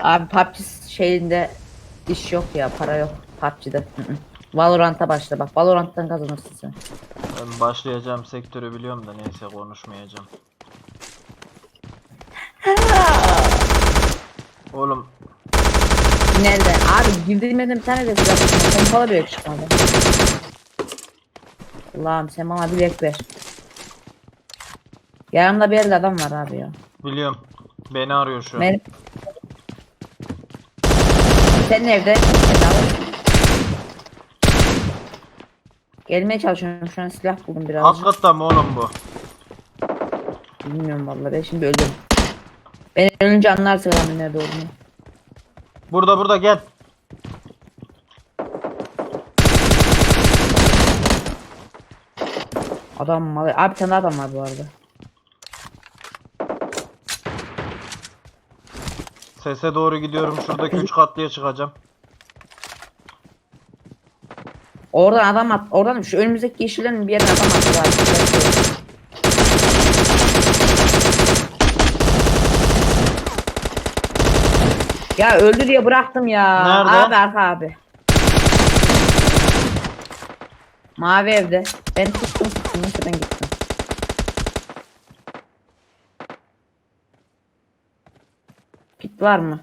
Abi PUBG şeyinde iş yok ya para yok PUBG'de. Valorant'a başla bak Valorant'tan kazanırsın sen. Ben başlayacağım sektörü biliyorum da neyse konuşmayacağım. Oğlum Nerede? Abi girdiğimde bir tane de güzel pompalı bir çıkmadı. Allah'ım sen bana bir ek ver. Yanımda bir yerde adam var abi ya. biliyorum. Beni arıyor şu an. Benim... Senin evde. Gelmeye çalışıyorum şu an silah buldum Alt birazcık. katta mı oğlum bu? Bilmiyorum vallahi ben şimdi öldüm. Ben ölünce anlarsın adamın nerede olduğunu. Burada burada gel. Adam malı. Abi bir tane adam var bu arada. Sese doğru gidiyorum. Şuradaki 3 katlıya çıkacağım. Oradan adam at. Oradan şu önümüzdeki yeşillerin bir yerine adam attı abi. Ya öldü diye bıraktım ya. Nerede? Abi arka abi. Mavi evde. Ben tuttum tuttum. Şuradan gittim. Pit var mı?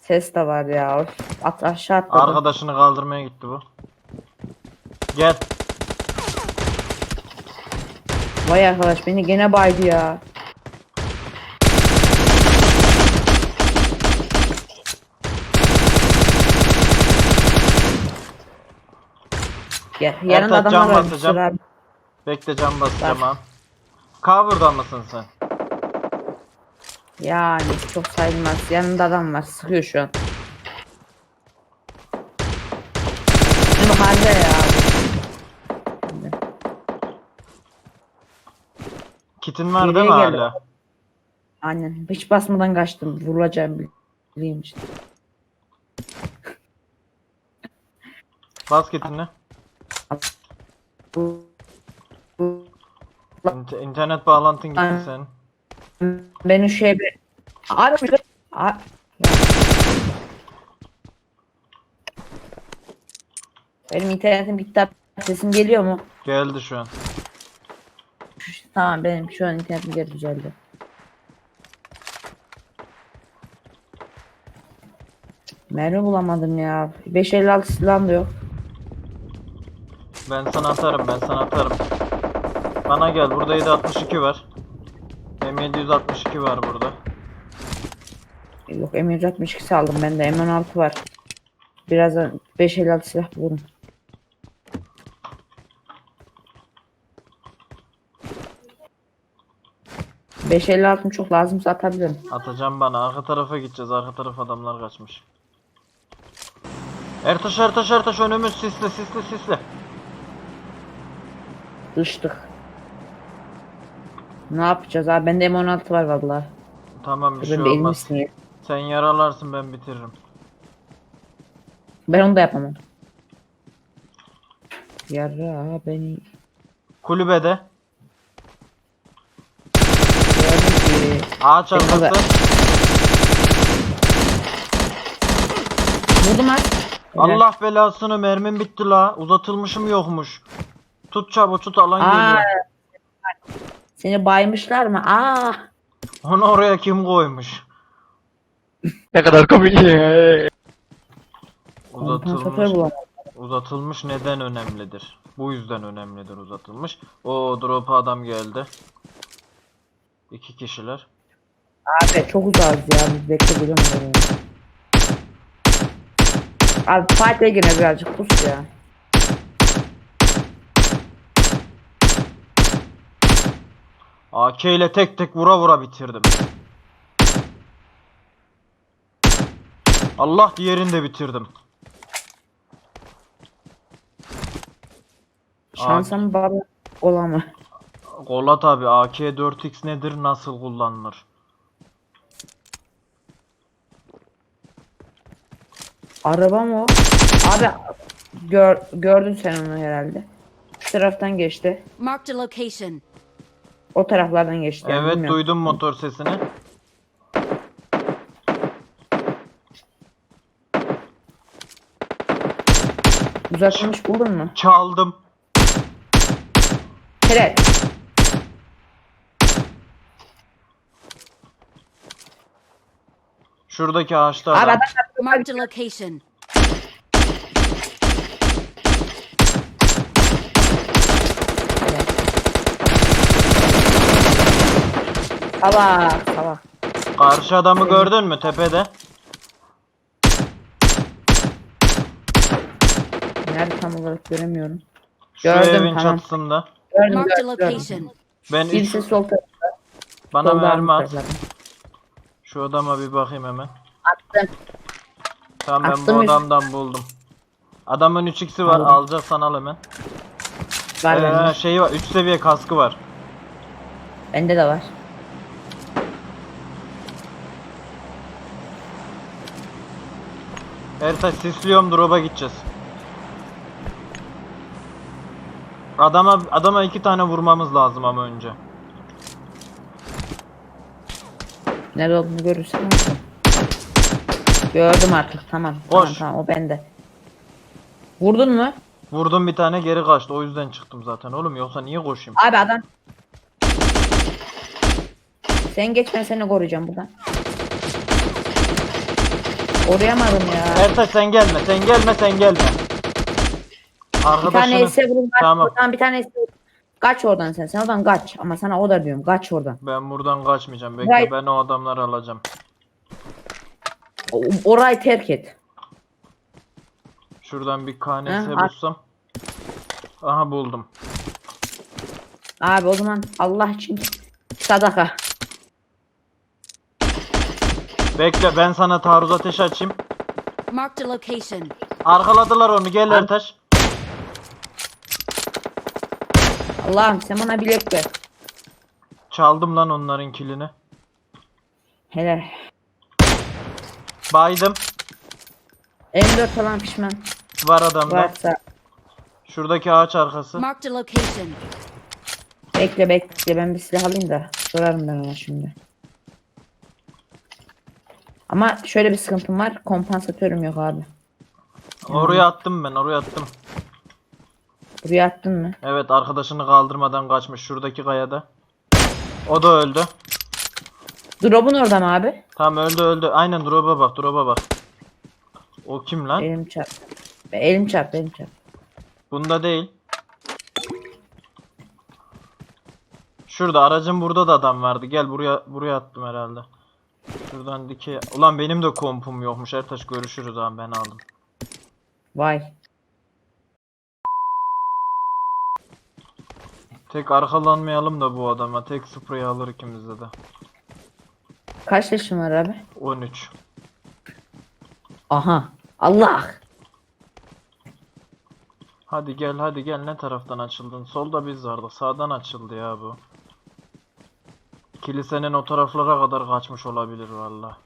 Ses de var ya. Of. At aşağı atladım. Arkadaşını kaldırmaya gitti bu. Gel. Vay arkadaş beni gene baydı ya. Ya, yanında Ertaç, adamlar bir basacağım. abi. Bekle cam basacağım ha. Cover'da mısın sen? Yani çok sayılmaz. Yanında adam var. Sıkıyor şu an. Şimdi halde ya. Kitin var değil mi Nereye geldi? hala? Aynen. Hiç basmadan kaçtım. Vurulacağım bileyim işte. Bas kitini. Bu- bu- İnter- internet bağlantın gitti Aynen. senin. Benim şey. Abi bir... Ya. Benim internetim bitti. Sesim geliyor mu? Geldi şu an. Tamam benim şu an internetim geri düzeldi. Mermi bulamadım ya. 556 silahım da yok. Ben sana atarım ben sana atarım. Bana gel burada 762 var. M762 var burada. Yok M162 aldım ben de M16 var. Birazdan 556 silah bulurum. Beş elli altım çok lazımsa atabilirim. Atacağım bana arka tarafa gideceğiz arka taraf adamlar kaçmış. Ertaş Ertaş Ertaş önümüz sisli sisli sisli. Dıştık. Ne yapacağız abi? Bende M16 var vallahi. Tamam bir şey olmaz. sinir. Sen yaralarsın ben bitiririm. Ben onu da yapamam. Yara beni. Kulübede Gördüm ki. ağaç Benim arkası. Vurdum az. Allah belasını mermim bitti la. Uzatılmışım yokmuş. Tut çabuk tut alan Aa. geliyor. Seni baymışlar mı? Aa. Onu oraya kim koymuş? Ne kadar komik. Kompansatör Uzatılmış. bulamadım. Uzatılmış neden önemlidir? Bu yüzden önemlidir uzatılmış. O drop'a adam geldi. İki kişiler. Abi çok uzağız ya. Biz bekliyoruz. Abi fight'e gene birazcık pus ya. AK ile tek tek vura vura bitirdim. Allah diğerini de bitirdim. Şansım baba olamı. Golat abi AK 4x nedir nasıl kullanılır? Araba mı o? Abi gör, gördün sen onu herhalde. Şu taraftan geçti. Marked a location. O taraflardan geçti. yani, evet bilmiyorum. duydum motor sesini. Uzatılmış buldun mu? Çaldım. Helal. Şuradaki ağaçta Abi adam. adam Marked a location. Salak salak. Karşı adamı gördün mü tepede? Nerede tam olarak göremiyorum. Şu Gördüm, evin tamam. çatısında. Gördüm Marked a gördüm. gördüm. location. Ben üç, Birisi sol tarafta. bana solda mermi at. Şu adama bir bakayım hemen. Attım. Tamam ben Attım bu üst- adamdan buldum. Adamın 3x'i var. Aldım. Alacaksan al hemen. Var Ee, bende. şeyi var. 3 seviye kaskı var. Bende de var. Ertaş sisliyorum drop'a gideceğiz. Adama adama iki tane vurmamız lazım ama önce. Nerede olduğunu görürsen olsun. Gördüm artık tamam. Koş. Tamam tamam o bende. Vurdun mu? Vurdum bir tane geri kaçtı. O yüzden çıktım zaten oğlum. Yoksa niye koşayım? Abi adam. Sen geç ben seni koruyacağım buradan. Koruyamadım ya. Ertaş sen gelme. Sen gelme sen gelme. Bir tane Arkadaşını... ese vurun kaç Tamam. oradan bir tane ese. Kaç oradan sen. Sen oradan kaç. Ama sana o da diyorum. Kaç oradan. Ben buradan kaçmayacağım. Bekle Hayır. ben o adamları alacağım. O- orayı terk et. Şuradan bir kanese Hı, at. bulsam. Aha buldum. Abi o zaman Allah için sadaka. Bekle ben sana taarruz ateşi açayım. Marked a location. Arkaladılar onu. Gel Ertaş. Allah'ım sen bana bilek ver. Çaldım lan onların kilini. Helal. Baydım. M4 falan pişman. Var adamda. Varsa Şuradaki ağaç arkası. Marked a location. bekle bekle ben bir silah alayım da sorarım ben ona şimdi. Ama şöyle bir sıkıntım var. Kompansatörüm yok abi. Oraya attım ben. Oraya attım. Buraya attın mı? Evet arkadaşını kaldırmadan kaçmış şuradaki kayada. O da öldü. Drop'un orada mı abi? Tamam öldü öldü. Aynen drop'a bak drop'a bak. O kim lan? Elim çarp. Elim çarp, elim çarp. Bunda değil. Şurada aracın burada da adam vardı. Gel buraya buraya attım herhalde. Şuradan dikey. Ulan benim de kompum yokmuş. Ertaş görüşürüz abi ben aldım. Vay. Tek arkalanmayalım da bu adama. Tek sprey alır ikimizde de. Kaç yaşın var abi? 13. Aha. Allah. Hadi gel hadi gel ne taraftan açıldın? Solda biz vardık. Sağdan açıldı ya bu. Kilisenin o taraflara kadar kaçmış olabilir valla.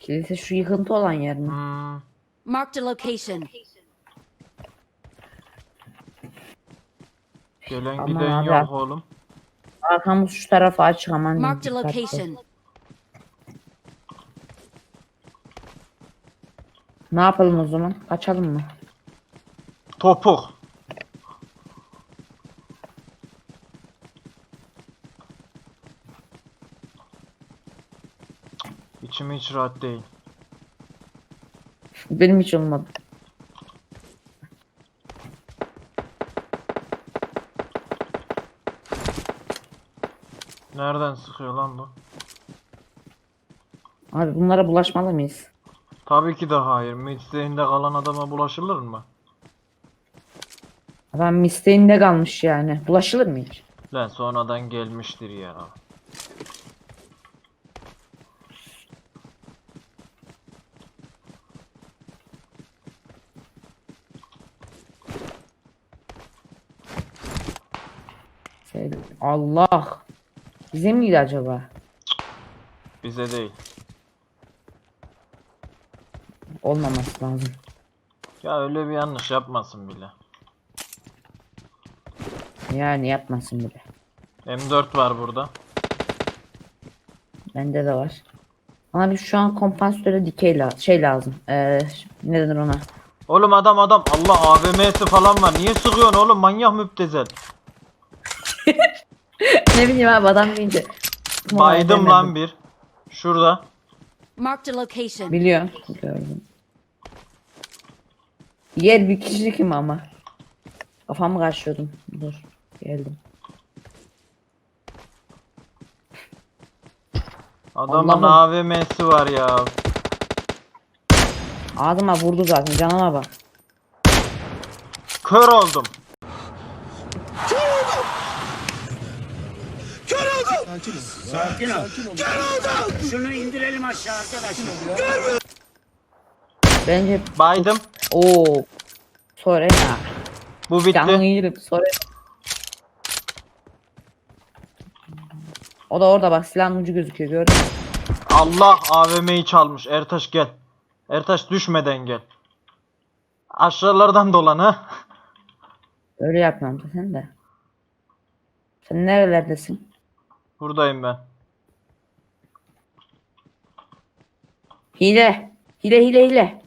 Kilise şu yıkıntı olan yer mi? Hmm. Marked a location. Gelen Aman giden abi. yok oğlum. Arkamız şu tarafa açık aman. A dikkatli. location. Ne yapalım o zaman? Kaçalım mı? Topuk. İçim hiç rahat değil. Benim hiç olmadı. Nereden sıkıyor lan bu? Abi bunlara bulaşmalı mıyız? Tabii ki de hayır. Midstay'inde kalan adama bulaşılır mı? Adam misteğinde kalmış yani. Bulaşılır mı hiç? Lan sonradan gelmiştir ya. Şey, Allah. Bize miydi acaba? Bize değil. Olmaması lazım. Ya öyle bir yanlış yapmasın bile. Yani yapmasın bile. M4 var burada. Bende de var. Bana bir şu an kompansatörde dikey la şey lazım. Ee, ne denir ona? Oğlum adam adam. Allah AVM'si falan var. Niye sıkıyorsun oğlum? Manyak müptezel. Ne bileyim abi adam deyince. Baydım lan bir. Şurada. Marked a location. Biliyorum. Gördüm. Yer bir kişi kim ama. Kafamı karşıyordum. Dur. Geldim. Adamın Allah'ım. AVM'si var ya. Ağzıma vurdu zaten. Canıma bak. Kör oldum. Sakin ol. Şunu indirelim aşağı arkadaşlar. Bence Baydım. o Sonra ya. Bu Canını bitti. yerim. Sonra. O da orada bak silahın ucu gözüküyor gördün mü? Allah AVM'yi çalmış. Ertaş gel. Ertaş düşmeden gel. Aşağılardan dolan ha. Öyle yapmam sen de. Sen nerelerdesin? Buradayım ben. Hile. Hile hile hile.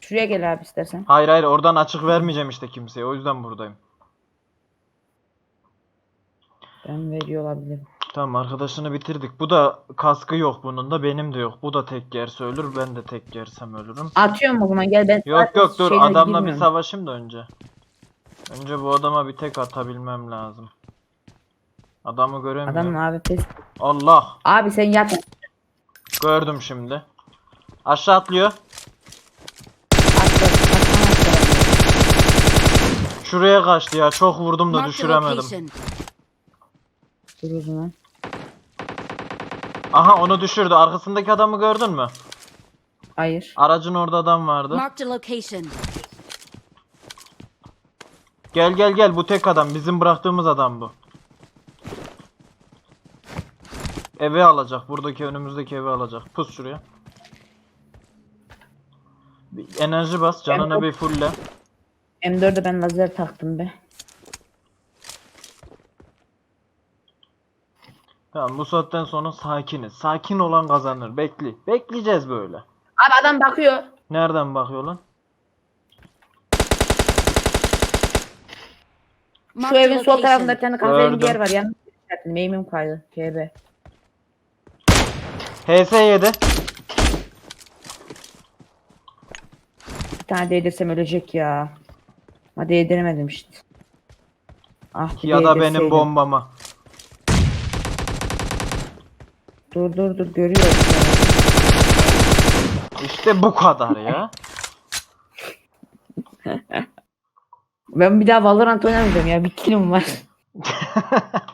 Şuraya gel abi istersen. Hayır hayır oradan açık vermeyeceğim işte kimseye. O yüzden buradayım. Ben veriyor olabilirim. Tamam arkadaşını bitirdik. Bu da kaskı yok bunun da benim de yok. Bu da tek yerse ölür ben de tek yersem ölürüm. Atıyorum o zaman gel ben. Yok yok dur adamla bir girmiyorum. savaşayım da önce. Önce bu adama bir tek atabilmem lazım. Adamı göremiyorum. Adamın abi pes. Allah Abi sen yat. gördüm şimdi. Aşağı atlıyor. Şuraya kaçtı ya. Çok vurdum da düşüremedim. location. Dur o zaman. Aha onu düşürdü. Arkasındaki adamı gördün mü? Hayır. Aracın orada adam vardı. Marked a location. Gel gel gel bu tek adam. Bizim bıraktığımız adam bu. Eve alacak. Buradaki önümüzdeki eve alacak. Pus şuraya. Bir enerji bas. Canını Ben- bir fulle. M4'e ben lazer taktım be. Tamam bu saatten sonra sakiniz. Sakin olan kazanır. Bekli. Bekleyeceğiz böyle. Abi adam bakıyor. Nereden bakıyor lan? Şu evin sol tarafında bir tane Gördüm. yer var. Yanlış yaptım. Meyimim kaydı. KB. HS7. Bir tane değdirsem ölecek ya. Ama değdiremedim işte. Ah bir Ya da benim değdirseydim. bombama. Dur dur dur görüyorum. İşte bu kadar ya. Ben bir daha Valorant oynamayacağım ya. Bir kilim var.